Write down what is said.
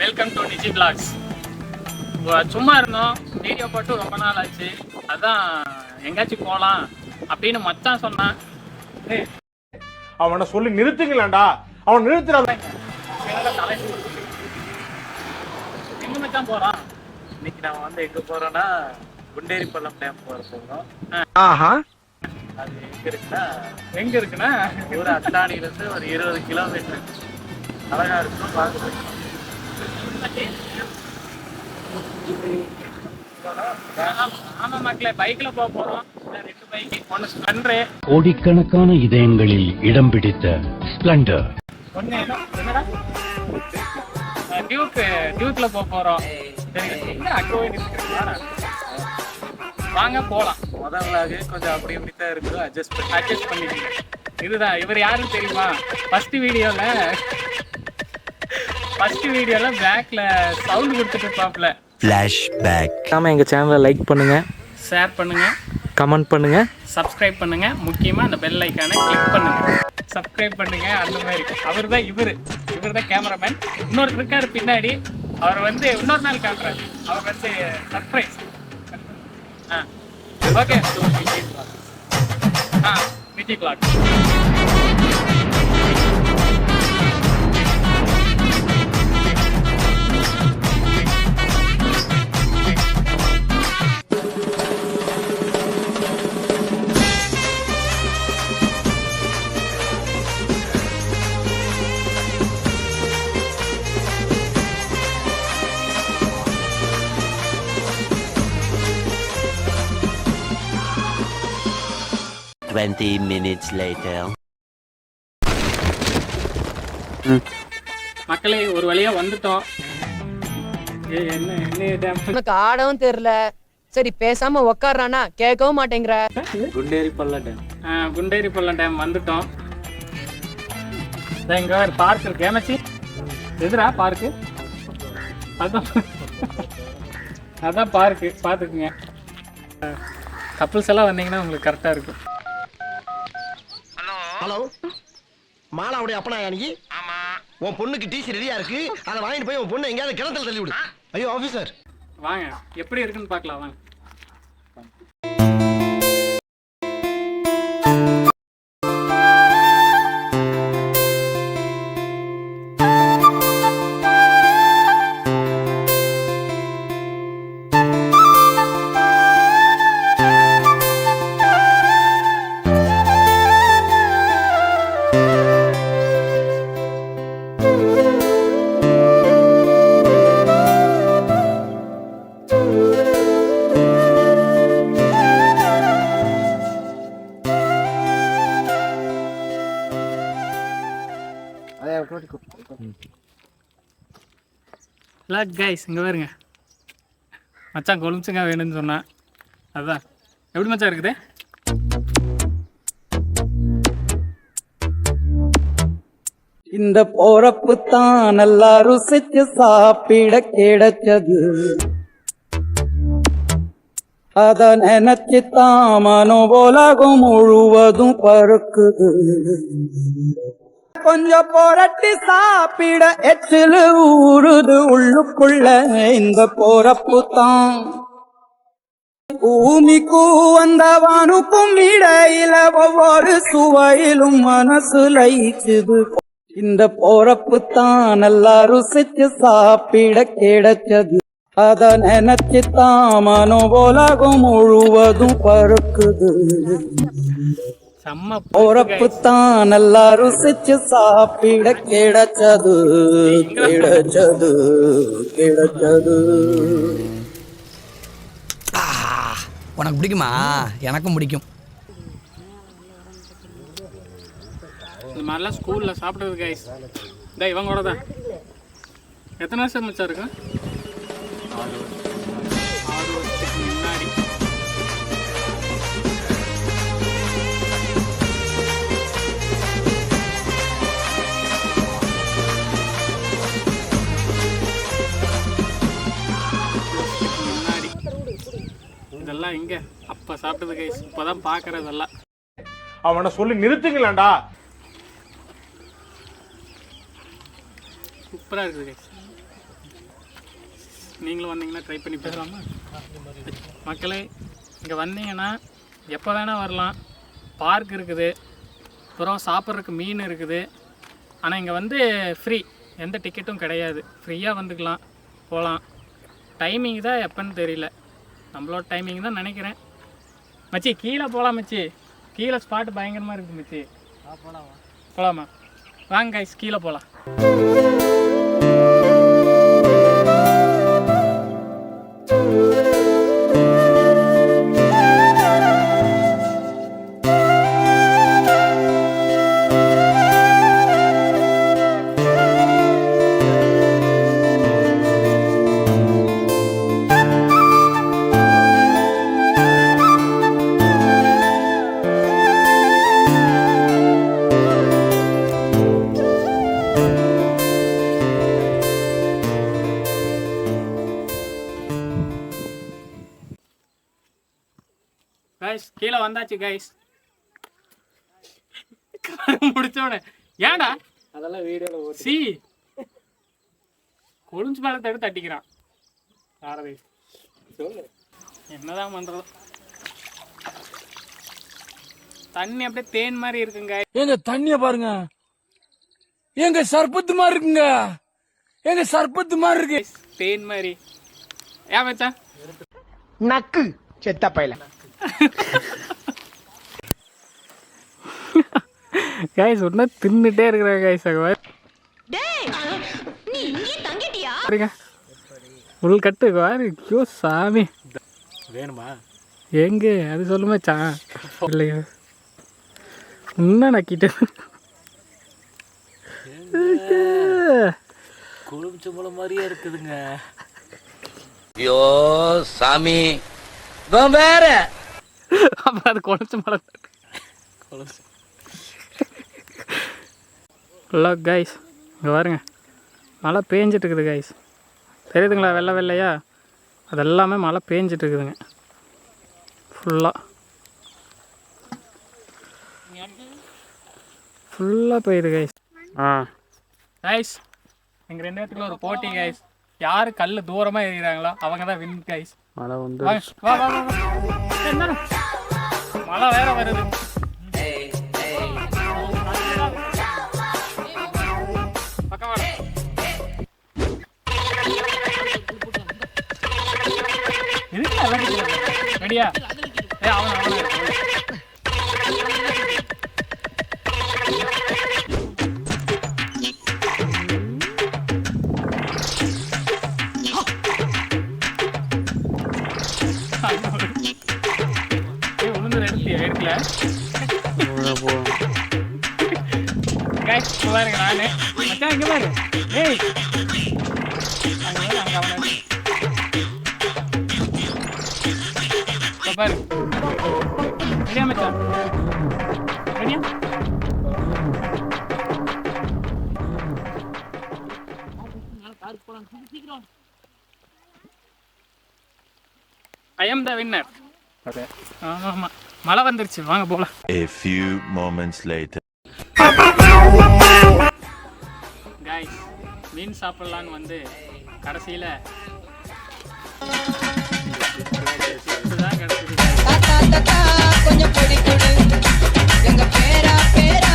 Welcome to DG blocks சும்மா இருந்தோம். Video போட்டு ரொம்ப நாள் ஆச்சு அதான் எங்கேயாச்சும் போகலாம் அப்படின்னு மச்சான் சொன்னான். அவனை சொல்லி நிறுத்துங்களேன்டா. அவன் நிறுத்துறான்? எங்க மச்சான் போறான்? இன்னைக்கு நான் வந்து எங்க போறோம்னா குண்டேரி பள்ளம் டேம் போற போறோம். ஆஹா. அது எங்க இருக்குன்னா எங்க இருக்குன்னா? ஒரு அத்தானியில இருந்து ஒரு இருபது கிலோமீட்டர் அழகா இருக்கும் பார்க்க கோடிக்கணக்கான இதயங்களில் இடம் பிடித்த ஸ்பிளண்டர் டியூக் டியூக்ல போக போறோம். வாங்க போலாம். முதல்ல கொஞ்சம் அப்படி இப்படி தான் இருக்கும் அட்ஜஸ்ட் அட்ஜஸ்ட் பண்ணிக்கங்க. இதுதான் இவர் யாருன்னு தெரியுமா? ஃபர்ஸ்ட் வீடியோல ஃபர்ஸ்ட் வீடியோல பேக்ல சவுண்ட் கொடுத்துட்டு இருப்பாப்ல. நாம எங்க சேனலை லைக் பண்ணுங்க. ஷேர் பண்ணுங்க. கமெண்ட் பண்ணுங்க. சப்ஸ்கிரைப் பண்ணுங்க. முக்கியமா அந்த பெல் ஐக்கானை கிளிக் பண்ணுங்க. சப்ஸ்கிரைப் பண்ணுங்க. அந்த மாதிரி அவர் தான் இவரு. இவர் தான் கேமராமேன் இன்னொருத்தர் இருக்காரு பின்னாடி. அவர் வந்து இன்னொரு நாள் காட்டுறாரு. அவர் வந்து சர்ப்ரைஸ் ஆ. ஓகே ஆ Vijay blog Twenty minutes later. மக்களே ஒரு வழியா வந்துட்டோம். ஏய், என்ன என்ன டேம் உனக்கு ஆடவும் தெரியல. சரி பேசாம உக்காடுறானா கேட்கவும் மாட்டேங்கிற. குண்டேரி பள்ளம் டேம். ஆ, குண்டேரி பள்ளம் டேம் வந்துட்டோம். இங்க ஒரு பார்க் இருக்கு. ஏமாச்சி? எதுடா பார்க்கு அதான் அதான் பார்க்கு பார்த்துக்குங்க. கப்புள்ஸ் எல்லாம் வந்தீங்கன்னா உங்களுக்கு கரெக்டாக இருக்கும். ஹலோ மாலாவுடைய அப்பனா நீ? ஆமா. உன் பொண்ணுக்கு டிசி ரெடியா இருக்கு? அதை வாங்கிட்டு போய் உன் பொண்ணு எங்கேயாவது கிணத்துல தள்ளி விடு ஐயோ ஆபீசர் வாங்க. எப்படி இருக்குன்னு பார்க்கலாம் வாங்க. லாக் கைஸ் இங்கே பாருங்க. மச்சான் கொலுமிச்சுங்க வேணும்னு சொன்னான் அதான். எப்படி மச்சான் இருக்குது? இந்த போறப்பு தான் நல்லா ருசிச்சு சாப்பிட கிடைச்சது. அத நினைச்சு தான் மனோ உலகம் முழுவதும் பறக்குது. கொஞ்சம் போரட்டி சாப்பிட எச்சிலு ஊறுது உள்ளுக்குள்ள. இந்த போறப்பு தான். பூமிக்கும் வந்தவானுக்கும் இடையில ஒவ்வொரு சுவையிலும் மனசு லயிச்சுது. இந்த போறப்பு தான் நல்லா ருசிச்சு சாப்பிட கிடைச்சது. அத நினைச்சு தான் மனோ உலகம் முழுவதும் பருக்குது செம்ம போறப்பு தான் நல்லா ருசிச்சு சாப்பிட கிடைச்சது கிடைச்சது கிடைச்சது. உனக்கு பிடிக்குமா? எனக்கும் பிடிக்கும். இந்த மாதிரிலாம் ஸ்கூலில் சாப்பிட்றது கைஸ் இந்த இவங்களோட தான். எத்தனை வருஷம் மச்சான் இருக்கும் இதெல்லாம் எங்க அப்ப சாப்பிட்டது கைஸ் இப்பதான் பாக்குறதெல்லாம். அவனை சொல்லி நிறுத்துங்களேன்டா. சூப்பராக இருக்குது guys. நீங்களும் வந்தீங்கன்னா ட்ரை பண்ணி பேசலாமா மக்களே இங்கே வந்தீங்கன்னா எப்போ வேணால் வரலாம். பார்க் இருக்குது. அப்புறம் சாப்பிட்றதுக்கு மீன் இருக்குது. ஆனால் இங்கே வந்து ஃப்ரீ எந்த டிக்கெட்டும் கிடையாது. ஃப்ரீயாக வந்துக்கலாம். போகலாம் டைமிங் தான் எப்போன்னு தெரியல. நம்மளோட டைமிங் தான் நினைக்கிறேன். மச்சி கீழே போகலாம் மச்சி. கீழே ஸ்பாட் பயங்கரமாக இருக்குது மச்சி. போகலாமா வாங்க கைஸ் கீழே போகலாம் வந்தாச்சு கைஸ் முடிச்சோடனே ஏன்டா? அதெல்லாம் வீடியோல சி. கொழுஞ்சு மேலே தடுத்து தட்டிக்கிறான். யாரது சொல்லு. என்னதான் பண்றது? தண்ணி அப்படியே தேன் மாதிரி இருக்குங்க. எங்க தண்ணிய பாருங்க. எங்க சர்பத்து மாதிரி இருக்குங்க. எங்க சர்பத்து மாதிரி இருக்கு. தேன் மாதிரி. ஏன் மச்சான்? நக்கு செத்த பையல. கைஸ் ஒன்றா தின்னுட்டே இருக்கிறாங்க கைஸ் அங்கே பாருங்க உள் கட்டு பாரு ஐயோ சாமி. வேணுமா? எங்க? அது சொல்லு மச்சான் இல்லையா இன்னும் நக்கிட்டு கொழுமிச்சம்பளம் மாதிரியே இருக்குதுங்க. ஐயோ சாமி. வேற. அப்புறம் அது குழச்சி மழை ஹலோ கைஸ் இங்கே பாருங்க. மழை பேஞ்சிட்டு இருக்குது கைஸ் தெரியுதுங்களா வெள்ளை வெள்ளையா? அது எல்லாமே மழை பேஞ்சிட்டு இருக்குதுங்க ஃபுல்லாக ஃபுல்லாக பெய்யுது கைஸ் ஆ. கைஸ் எங்கள் ரெண்டு பேத்துக்குள்ள ஒரு போட்டி கைஸ் யார் கல் தூரமாக எறிகிறாங்களோ அவங்க தான் வின் கைஸ் மழை வந்து மழை வேற வருது. கைஸ் பாருங்க நானு. மச்சான் இங்க பாரு. ஏய். பாரு, ரெடியா மச்சான்? ரெடியா ஐ எம் த வின்னர் ஆமா ஆமா. மழை வந்துருச்சு. வாங்க போகலாம் A few moments later. Guys மீன் சாப்பிடலான்னு வந்து கடைசியில் தான் கொஞ்சம் பேரா பேரா.